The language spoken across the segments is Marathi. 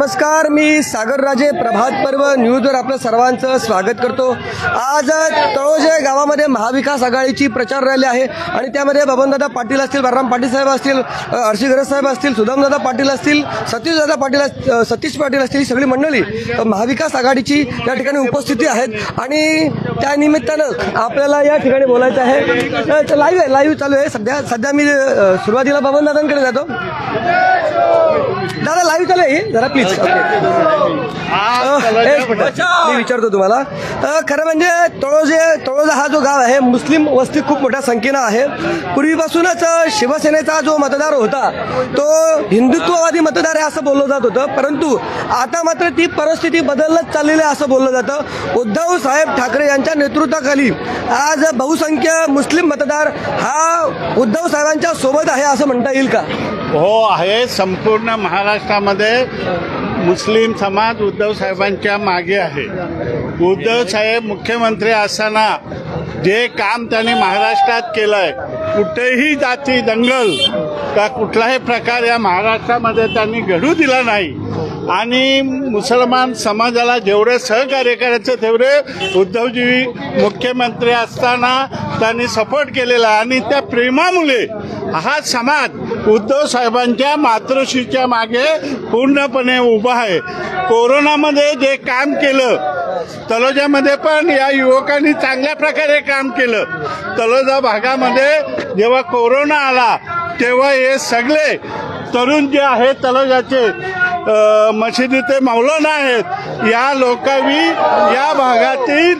नमस्कार मी सागरराजे प्रभात पर्व न्यूजवर आपलं सर्वांचं स्वागत करतो. आज तळोजे गावामध्ये महाविकास आघाडीची प्रचार रॅली आहे आणि त्यामध्ये बबनदादा पाटील असतील बलराम पाटील साहेब असतील अ, गरज साहेब असतील सुदामदादा पाटील असतील सतीशदादा पाटील अस- सतीश पाटील असतील ही सगळी मंडळी महाविकास आघाडीची या ठिकाणी उपस्थिती आहेत. आणि त्या निमित्तानं आपल्याला या ठिकाणी बोलायचं आहे. लाईव्ह आहे लाईव्ह चालू आहे. सध्या सध्या मी सुरुवातीला बबनदादांकडे जातो. दादा लाईव्ह चालू आहे जरा प्लीज मी विचारतो तुम्हाला. खरं म्हणजे तळोजे तळोजा हा जो गाव आहे मुस्लिम वस्ती खूप मोठ्या संख्येनं आहे. पूर्वीपासूनच शिवसेनेचा जो मतदार होता तो हिंदुत्ववादी मतदार आहे असं बोललं जात होतं. परंतु आता मात्र ती परिस्थिती बदलत चाललेली आहे असं बोललं जातं. उद्धव साहेब ठाकरे यांच्या नेतृत्वाखाली आज बहुसंख्य मुस्लिम मतदार हा उद्धव साहेबांच्या सोबत आहे असं म्हणता येईल का? हो आहे. संपूर्ण महाराष्ट्रामध्ये मुस्लिम समाज उद्धव साहेबांच्या मागे आहे. उद्धव साहेब मुख्यमंत्री असताना जे काम त्यांनी महाराष्ट्रात केलं आहे कुठेही जाती दंगल का कुठलाही प्रकार या महाराष्ट्रामध्ये त्यांनी घडू दिला नाही. आणि मुसलमान समाजाला जेवढे सहकार्य करायचं तेवढे उद्धवजी मुख्यमंत्री असताना त्यांनी सपोर्ट केलेला आहे. आणि त्या प्रेमामुळे हा समाज उद्धव साहेबांच्या मातृश्रीच्या मागे पूर्णपणे उभा आहे. कोरोनामध्ये जे काम केलं तलोजामध्ये पण या युवकांनी चांगल्या प्रकारे काम केलं. तलोजा भागामध्ये जेव्हा कोरोना आला तेव्हा हे सगळे तरुण जे आहे तलोजाचे अ, मशिदीचे मौलाना आहेत या लोकांनी या भागातील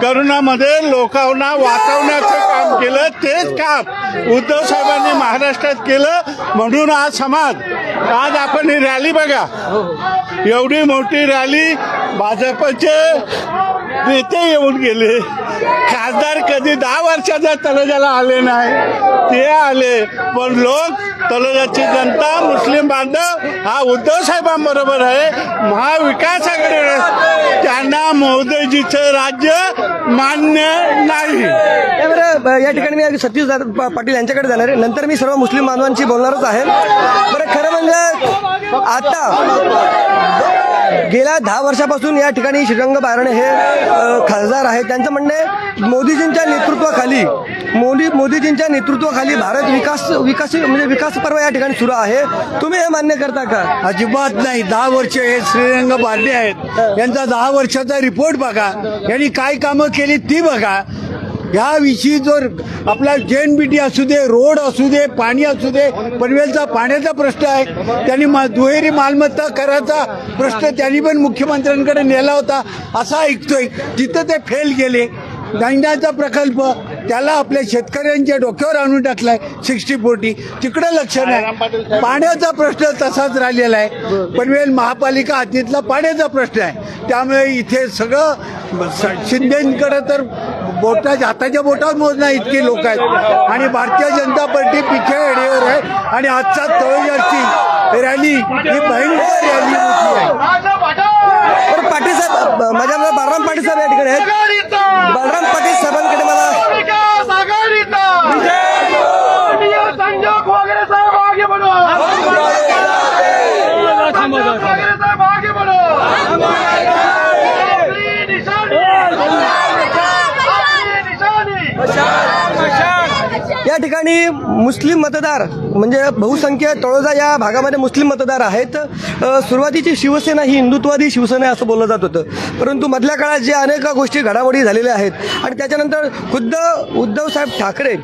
करोनामध्ये लोकांना वाचवण्याचं काम केलं तेच काम उद्धव साहेबांनी महाराष्ट्रात केलं म्हणून आज समाज. आज आपण ही रॅली बघा. एवढी मोठी रॅली भाजपचे नेते येऊन गेले. खासदार कधी दहा वर्षाच्या तलोजाला आले नाही. ते आले. पण लोक तलोजाची जनता मुस्लिम बांधव हा उद्धव साहेबांबरोबर आहे. महाविकास आघाडी त्यांना मोदीजीचं राज्य मान्य नाही. या या ठिकाणी मी सतीश पाटील यांच्याकडे जाणार आहे. नंतर मी सर्व मुस्लिम बांधवांशी बोलणारच आहे. बरं खरं म्हणजे आता गेल्या दहा वर्षापासून या ठिकाणी श्रीरंग बारणे हे खासदार आहेत. त्यांचं म्हणणं आहे मोदीजींच्या नेतृत्वाखाली मोदी मोदीजींच्या नेतृत्वाखाली भारत विकास विकास म्हणजे विकास पर्व या ठिकाणी सुरू आहे. तुम्ही हे मान्य करता का? अजिबात नाही. दहा वर्ष हे श्रीरंग बारणे आहेत. यांचा दहा वर्षाचा रिपोर्ट बघा. यांनी काय कामं केली ती बघा. याविषयी जर आपला जेन बीटी असू दे रोड असू दे पाणी असू दे पनवेलचा पाण्याचा प्रश्न आहे त्यांनी मा दुहेरी मालमत्ता करायचा प्रश्न त्यांनी पण मुख्यमंत्र्यांकडे नेला होता असा ऐकतोय. तिथं ते फेल गेले दांड्याचा प्रकल्प त्याला आपल्या शेतकऱ्यांच्या डोक्यावर आणून टाकलाय सिक्स्टी फोर्टी. तिकडे लक्ष नाही. पाण्याचा प्रश्न तसाच राहिलेला आहे. पनवेल महापालिका हद्दीतला पाण्याचा प्रश्न आहे. त्यामुळे इथे सगळं शिंदेकडे तर बोटाच्या हाताच्या बोटावर मोजणार इतके लोक आहेत. आणि भारतीय जनता पार्टी पिछे एडेवर आहे. आणि आजचा तळजाची रॅली ही भयंकर रॅली मोठी आहे. पाटील! साहेब अ, माझ्याबरोबर बालराम पाटील साहेब या ठिकाणी आहेत बालराम पाटील साहेबांकडे मला संजोग वगैरे साहेब आगे बढ़ो वगैरे साहेब आगे बढ़ो आपली निशानी आपली निशानी आणि मुस्लिम मतदार म्हणजे बहुसंख्य तळोजा या भागामध्ये मुस्लिम मतदार आहेत. सुरुवातीची शिवसेना ही हिंदुत्ववादी शिवसेना असं बोललं जात होतं. परंतु मधल्या काळात जे अनेक गोष्टी घडामोडी झालेल्या आहेत आणि त्याच्यानंतर खुद्द उद्धवसाहेब ठाकरे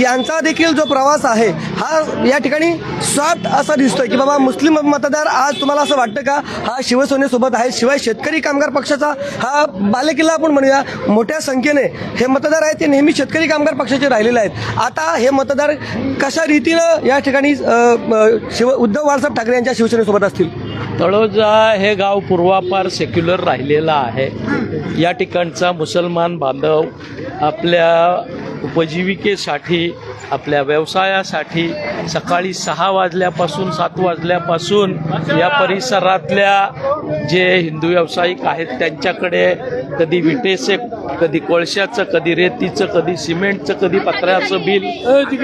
यांचा देखील जो प्रवास आहे हा या ठिकाणी सात असा दिसतोय की बाबा मुस्लिम मतदार आज तुम्हाला असं वाटतं का? हा शिवसेनेसोबत आहे. शिवाय शेतकरी कामगार पक्षाचा हा बालेकिल्ला आपण म्हणूया. मोठ्या संख्येने हे मतदार आहेत. ते नेहमी शेतकरी कामगार पक्षाचे राहिलेले आहेत. आता हे मतदार कशा रीतीनं या ठिकाणी शिव उद्धव बाळासाहेब ठाकरे यांच्या शिवसेनेसोबत असतील. तळोजा हे गाव पूर्वापार सेक्युलर राहिलेलं आहे. या ठिकाणचा मुसलमान बांधव आपल्या उपजीविकेसाठी आपल्या व्यवसायासाठी सकाळी सहा वाजल्यापासून सात वाजल्यापासून या परिसरातल्या जे हिंदू व्यावसायिक आहेत त्यांच्याकडे कधी विटेचे कधी कोळशाचं कधी रेतीचं कधी सिमेंटचं कधी पत्र्याचं बिल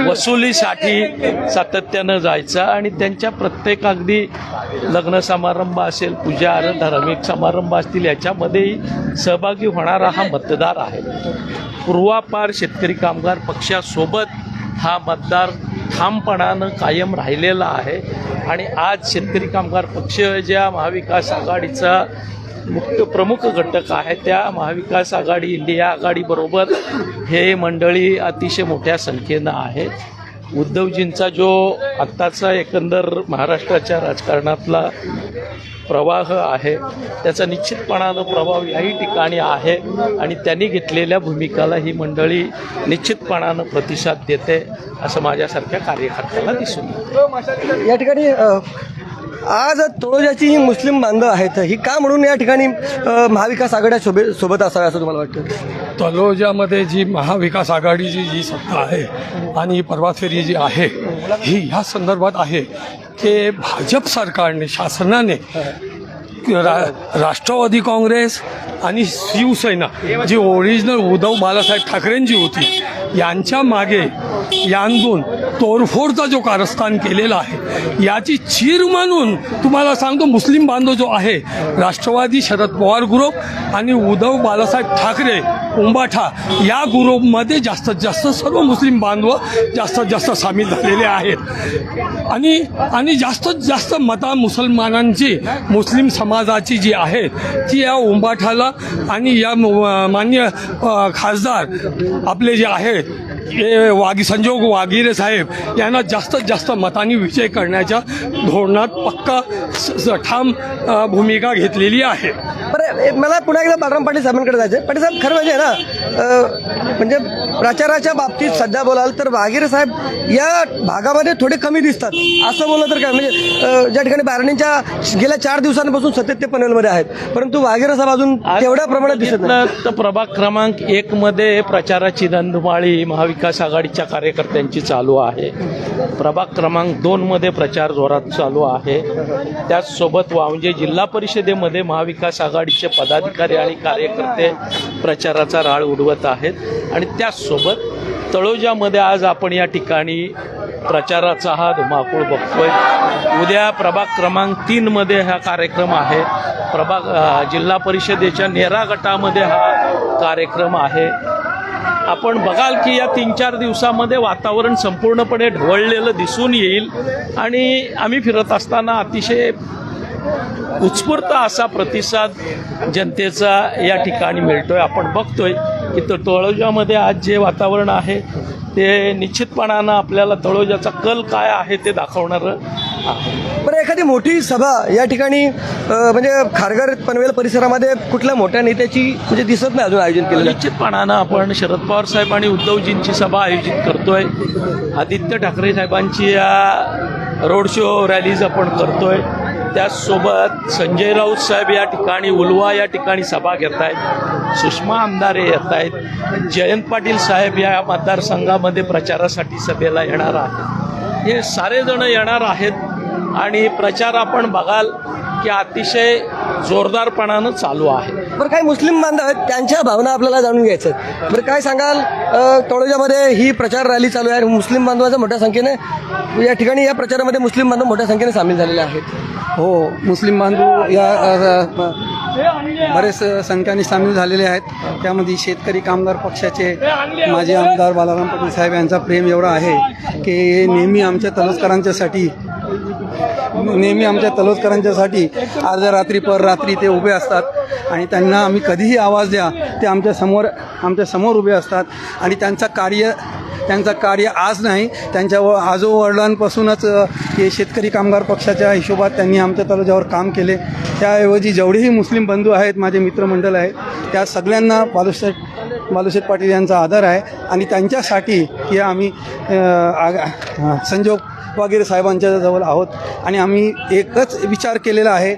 वसुलीसाठी सातत्यानं जायचं आणि त्यांच्या प्रत्येक अगदी लग्न समारंभ असेल पूजा धार्मिक समारंभ असतील याच्यामध्येही सहभागी होणारा हा मतदार आहे. पूर्वापार शेतकरी कामगार पक्षासोबत हा मतदार ठामपणानं कायम राहिलेला आहे. आणि आज शेतकरी कामगार पक्ष ज्या महाविकास आघाडीचा मुख्य प्रमुख घटक आहे त्या महाविकास आघाडी इंडिया आघाडीबरोबर हे मंडळी अतिशय मोठ्या संख्येनं आहेत. उद्धवजींचा जो आत्ताचा एकंदर महाराष्ट्राच्या राजकारणातला प्रवाह आहे त्याचा निश्चितपणानं प्रभाव याही ठिकाणी आहे आणि त्यांनी घेतलेल्या भूमिकाला ही मंडळी निश्चितपणानं प्रतिसाद देते असं माझ्यासारख्या कार्यकर्त्याला दिसून येतं. या ठिकाणी आज तळोजाची ही मुस्लिम बांधव आहेत ही का म्हणून या ठिकाणी महाविकास आघाड्या सोबे सोबत असाव्या असं तुम्हाला वाटतं? तलोजामध्ये जी महाविकास आघाडीची जी सत्ता आहे आणि परवाच फेरी जी आहे ही ह्या संदर्भात आहे की भाजप सरकारने शासनाने रा राष्ट्रवादी काँग्रेस आणि शिवसेना जी ओरिजिनल उद्धव बाळासाहेब ठाकरेंची होती यांच्या मागे यांदून तोडफोडचा जो कारस्थान केलेला आहे याची चीर मानून तुम्हाला सांगतो मुस्लिम बांधव जो आहे राष्ट्रवादी शरद पवार ग्रुप आणि उद्धव बाळासाहेब ठाकरे उंबाठा या ग्रुपमध्ये जास्तीत जास्त सर्व मुस्लिम बांधव जास्तीत जास्त सामील झालेले आहेत. आणि आणि जास्तीत जास्त मता मुसलमानांची मुस्लिम समाजाची जी आहे ती या उंबाठाला आणि या मान्य खासदार आपले जे आहेत हे वागी संजोग वागिरे साहेब यांना जास्तीत जास्त मतांनी विजय करण्याच्या धोरणात पक्का स- स- ठाम भूमिका घेतलेली आहे. बरं मला पुन्हा एकदा बलराम पाटील साहेबांकडे जायचं पाटील साहेब खरं म्हणजे ना म्हणजे प्रचाराच्या बाबतीत सध्या बोलाल तर वाघेरे साहेब या भागामध्ये थोडे कमी दिसतात. असं बोललं तर काय? म्हणजे ज्या ठिकाणी बारणीच्या गेल्या चार दिवसांपासून सतत ते पनवेलमध्ये आहेत. परंतु वाघेरे साहेब अजून तेवढ्या प्रमाणात दिसत नाही. तर प्रभाग क्रमांक एक मध्ये प्रचाराची दंधमाळी महाविकास आघाडीच्या कार्यकर्त्यांची चालू आहे. प्रभाग क्रमांक दोन मध्ये प्रचार जोरात चालू आहे. त्याचसोबत वावंजे जिल्हा परिषदेमध्ये महाविकास आघाडीचे पदाधिकारी आणि कार्यकर्ते प्रचाराचा राळ उडवत आहेत. आणि सोबत. तळोजामध्ये आज आपण या ठिकाणी प्रचाराचा हा धुमाकूळ बघतोय. उद्या प्रभाग क्रमांक तीनमध्ये हा कार्यक्रम आहे. प्रभाग जिल्हा परिषदेच्या नेरा गटामध्ये हा कार्यक्रम आहे. आपण बघाल की या तीन चार दिवसामध्ये वातावरण संपूर्णपणे ढवळलेलं दिसून येईल आणि आम्ही फिरत असताना अतिशय उत्स्फूर्त असा प्रतिसाद जनतेचा या ठिकाणी मिळतोय. आपण बघतोय की तो तळोजामध्ये आज जे वातावरण आहे ते निश्चितपणानं आपल्याला तळोजाचा कल काय आहे ते दाखवणारं बरं एखादी मोठी सभा या ठिकाणी म्हणजे खारघर पनवेल परिसरामध्ये कुठल्या मोठ्या नेत्याची म्हणजे दिसत नाही अजून आयोजन केलेलं? निश्चितपणानं आपण शरद पवार साहेब आणि उद्धवजींची सभा आयोजित करतोय. आदित्य ठाकरे साहेबांची या रोड शो रॅलीज आपण करतोय. त्याचसोबत संजय राऊत साहेब या ठिकाणी उलवा या ठिकाणी सभा घेत आहेत सुषमा आमदारे येत आहेत जयंत पाटील साहेब या मतदारसंघामध्ये प्रचारासाठी सभेला येणार आहेत. हे सारेजण येणार आहेत आणि प्रचार आपण बघाल की अतिशय जोरदारपणानं चालू आहे. बरं काही मुस्लिम बांधव आहेत त्यांच्या भावना आपल्याला जाणून घ्यायचं आहेत. बरं काय सांगाल? तळोजामध्ये ही प्रचार रॅली चालू आहे. मुस्लिम बांधवांच्या मोठ्या संख्येने या ठिकाणी या प्रचारामध्ये मुस्लिम बांधव मोठ्या संख्येने सामील झालेले आहेत. हो मुस्लिम बांधव या बरेच संख्याने सामील झालेले आहेत. त्यामध्ये शेतकरी कामगार पक्षाचे माजी आमदार बालाराम पाटील साहेब यांचा प्रेम एवढा आहे की नेहमी आमच्या तलोसकरांच्यासाठी नेहमी आमच्या तलोदकरांच्यासाठी अर्ध्या रात्री पर रात्री ते उभे असतात. आणि त्यांना आम्ही कधीही आवाज द्या ते आमच्यासमोर आमच्यासमोर उभे असतात. आणि त्यांचं कार्य त्यांचं कार्य आज नाही त्यांच्या व आजोवडिलांपासूनच वडिलांपासूनच हे शेतकरी कामगार पक्षाच्या हिशोबात त्यांनी आमच्या तलोजावर काम केले. त्याऐवजी जेवढेही मुस्लिम बंधू आहेत माझे मित्रमंडळ आहेत त्या सगळ्यांना बालुशेठ बालुशेठ पाटील यांचा आदर आहे. आणि त्यांच्यासाठी हे आम्ही आगा संजोग वगैरे साहेबांच्या जवळ आहोत आणि आम्ही एकच विचार केलेला आहे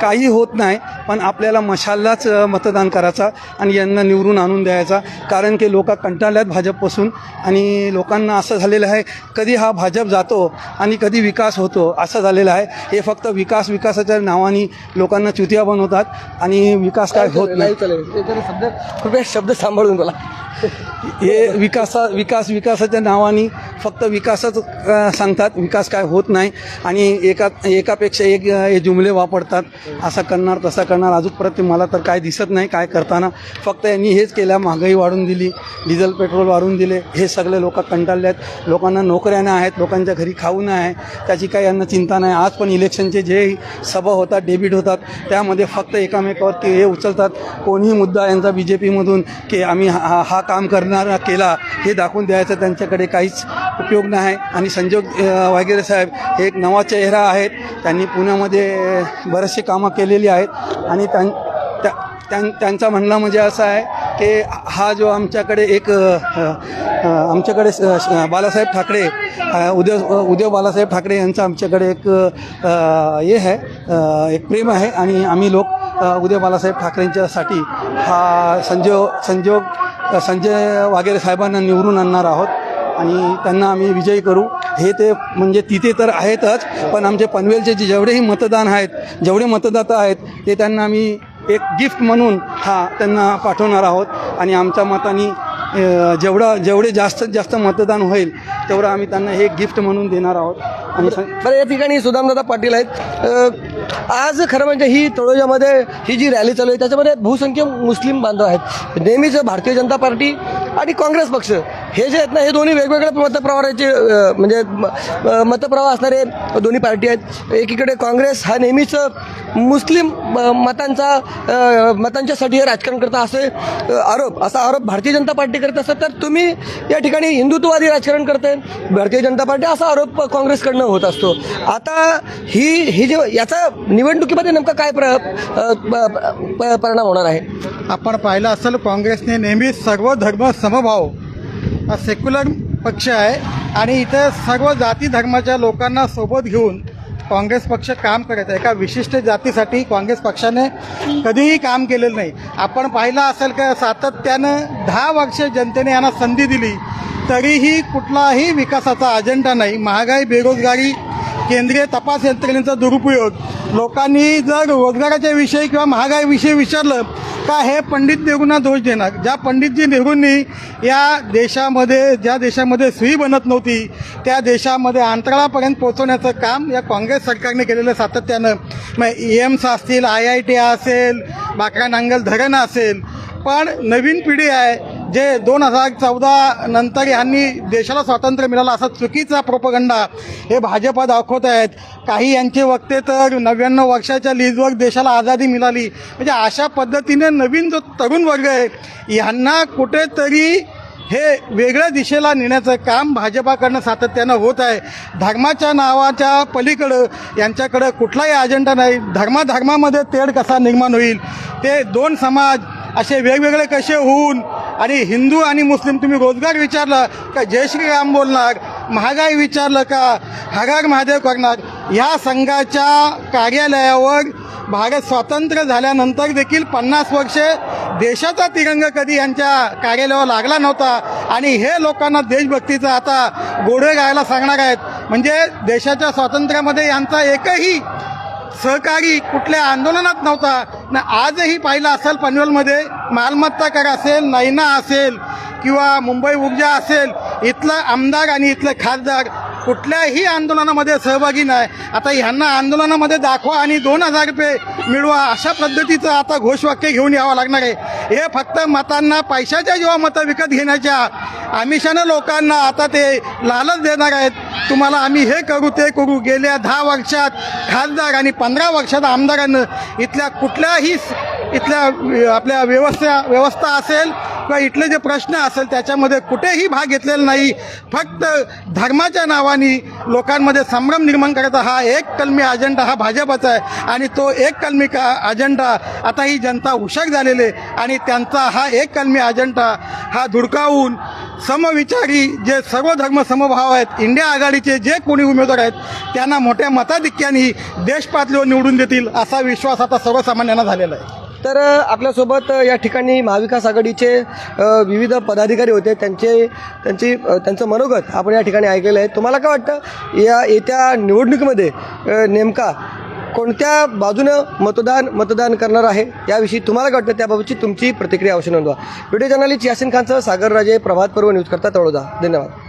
काही होत नाही पण आपल्याला मशाललाच अ, मतदान करायचा आणि यांना निवडून आणून द्यायचा. कारण की लोक कंटाळल्यात भाजपपासून आणि लोकांना असं झालेलं आहे कधी हा भाजप जातो आणि कधी विकास होतो असं झालेलं आहे. हे फक्त विकास विकासाच्या नावाने लोकांना चुतिया बनवतात आणि विकास काय होत नाही. शब्द कृपया शब्द सांभाळून बोला. हे विकासा विकास विकासाच्या नावाने फक्त विकासच सांगतात. विकास काय होत नाही. आणि एका एकापेक्षा एक हे जुमले वापरतात. असं करणार तसं करणार. अजून परत मला तर काय दिसत नाही काय करताना. फक्त यांनी हेच केलं महागाई वाढून दिली डिझेल पेट्रोल वाढून दिले. हे सगळे लोक कंटाळले आहेत. लोकांना नोकऱ्या नाही आहेत लोकांच्या घरी खाऊ नाही आहे. त्याची काही यांना चिंता नाही. आज पण इलेक्शनचे जे सभा होतात डेबिट होतात त्यामध्ये फक्त एकामेकावर ते हे उचलतात. कोणीही मुद्दा यांचा बी जे पीमधून की आम्ही हा हा- हा काम करणारा केला हे दाखवून द्यायचं त्यांच्याकडे काहीच उपयोग नाही. आणि संजोग अ, वागेरे साहेब हे एक नवा चेहरा आहेत. त्यांनी पुण्यामध्ये बरेचसे कामं केलेली आहेत. आणि त्यां त्या- त्यां त्यांचा म्हणणं म्हणजे असं आहे की हा जो आमच्याकडे एक आमच्याकडे बालासाहेब ठाकरे उदय उदय बालासाहेब ठाकरे यांचं आमच्याकडे एक हे आहे एक प्रेम आहे. आणि आम्ही लोक उदय बालासाहेब ठाकरेंच्यासाठी हा संजो संजोग संजय वागेरे साहेबांना निवडून आणणार आहोत आणि त्यांना आम्ही विजयी करू. हे ते म्हणजे तिथे तर आहेतच पण आमचे पनवेलचे जे जेवढेही मतदान आहेत जेवढे मतदाता आहेत ते त्यांना आम्ही एक गिफ्ट म्हणून हा त्यांना पाठवणार आहोत. आणि आमच्या मताने जेवढा जेवढे जास्तीत जास्त मतदान होईल तेवढं आम्ही त्यांना हे गिफ्ट म्हणून देणार आहोत. आणि सं- बरं या ठिकाणी सुदामदादा पाटील आहेत. अ, आज खरं म्हणजे ही तळोजामध्ये ही जी रॅली चालू आहे त्याच्यामध्ये बहुसंख्य मुस्लिम बांधव आहेत. नेहमीच भारतीय जनता पार्टी आणि काँग्रेस पक्ष. हे जे आहेत ना हे दोन्ही वेगवेगळ्या मतप्रवाहाचे म्हणजे म- मतप्रवाह असणारे दोन्ही पार्टी आहेत. एकीकडे काँग्रेस हा नेहमीच मुस्लिम मतांचा मतांच्यासाठी हे राजकारण करता असे आरोप असा आरोप भारतीय जनता पार्टी करत असतात तर तुम्ही या ठिकाणी हिंदुत्ववादी राजकारण करताय. भारतीय जनता पार्टी असा आरोप काँग्रेसकडनं होत असतो. आता ही ही जे याचा निवडणुकीमध्ये नेमका काय प्र प- प- परिणाम होणार आहे? आपण पाहिलं असेल काँग्रेसने नेहमीच सर्व धर्म समभाव हा सेक्युलर पक्ष आहे. आणि इथं सर्व जाती धर्माच्या लोकांना सोबत घेऊन काँग्रेस पक्ष काम करत आहे. एका विशिष्ट जातीसाठी काँग्रेस पक्षाने कधीही काम केलेलं नाही. आपण पाहिलं असेल का सातत्यानं दहा वर्ष जनतेने यांना संधी दिली तरीही कुठलाही विकासाचा अजेंडा नाही. महागाई बेरोजगारी केंद्रीय तपास यंत्रणेचा दुरुपयोग. लोकांनी जर रोजगाराच्या विषयी किंवा महागाईविषयी विचारलं का हे पंडित नेहरूंना दोष देणार? ज्या पंडितजी नेहरूंनी या देशामध्ये ज्या देशामध्ये सुई बनत नव्हती त्या देशामध्ये अंतराळापर्यंत पोहोचवण्याचं काम या काँग्रेस सरकारने केलेलं सातत्यानं. मग ई एम्स असतील आय आय टी असेल बाकरा नांगल धरण असेल. पण नवीन पिढी आहे जे दोन हजार चौदा नंतर यांनी देशाला स्वातंत्र्य मिळालं असा चुकीचा प्रोपगंडा हे भाजपा दाखवत आहेत. काही यांचे वक्ते तर नव्याण्णव वर्षाच्या लीजवर देशाला आझादी मिळाली. म्हणजे अशा पद्धतीने नवीन जो तरुण वर्ग आहे यांना कुठेतरी हे वेगळ्या दिशेला नेण्याचं काम भाजपाकडनं सातत्यानं होत आहे. धर्माच्या नावाच्या पलीकडं यांच्याकडं कुठलाही अजेंडा नाही. धर्माधर्मामध्ये तेढ कसा निर्माण होईल? ते दोन समाज असे वेगवेगळे कसे होऊन आणि हिंदू आणि मुस्लिम तुम्ही रोजगार विचारला का जय श्रीराम बोलणार? महागाई विचारलं का? हगार महादेव करणार? ह्या संघाच्या कार्यालयावर भारत स्वातंत्र्य झाल्यानंतर देखील पन्नास वर्षे देशाचा तिरंग कधी यांच्या कार्यालयावर लागला नव्हता. आणि हे लोकांना देशभक्तीचं आता गोडे गायला सांगणार आहेत. म्हणजे देशाच्या स्वातंत्र्यामध्ये यांचा एकही सहकारी कुठल्या आंदोलनात नव्हता. ना आजही पाहिलं असेल पनवेलमध्ये मालमत्ता कर असेल नैना असेल किंवा मुंबई ऊर्जा असेल इथलं आमदार आणि इथले खासदार कुठल्याही आंदोलनामध्ये सहभागी नाही. आता ह्यांना आंदोलनामध्ये दाखवा आणि दोन हजार रुपये मिळवा अशा पद्धतीचं आता घोषवाक्य घेऊन यावं लागणार आहे. हे फक्त मतांना पैशाच्या जेव्हा मतं विकत घेण्याच्या आमिषानं लोकांना आता ते लालच देणार आहेत. तुम्हाला आम्ही हे करू ते करू. गेल्या दहा वर्षात खासदार आणि पंधरा वर्षात आमदारांना इथल्या कुठल्याही इथल्या आपल्या व्यवस्था व्यवस्था असेल किंवा इथले जे प्रश्न असेल त्याच्यामध्ये कुठेही भाग घेतलेला नाही. फक्त धर्माच्या नावाने लोकांमध्ये संभ्रम निर्माण करायचा हा एक कलमी अजेंडा हा भाजपचा आहे. आणि तो एक कलमी का अजेंडा आता ही जनता हुशार झालेले आहे. आणि त्यांचा हा एक कलमी अजेंडा हा धुडकावून समविचारी जे सर्व धर्म समभाव आहेत इंडिया आघाडीचे जे कोणी उमेदवार आहेत त्यांना मोठ्या मताधिक्याने देश पातळीवर निवडून देतील असा विश्वास आता सर्वसामान्यांना झालेला आहे. तर आपल्यासोबत या ठिकाणी महाविकास आघाडीचे विविध पदाधिकारी होते. त्यांचे त्यांची त्यांचं मनोगत आपण या ठिकाणी ऐकलेलं आहे. तुम्हाला काय वाटतं? या येत्या निवडणुकीमध्ये नेमका कोणत्या बाजूनं मतदान मतदान करणार आहे? याविषयी तुम्हाला काय वाटतं? त्याबाबतची तुमची प्रतिक्रिया अवश्य नोंदवा. व्हिडिओ जर्नलिस्ट यासिन खानसह सागर राजे प्रभात पर्व न्यूज करता तळोदा धन्यवाद.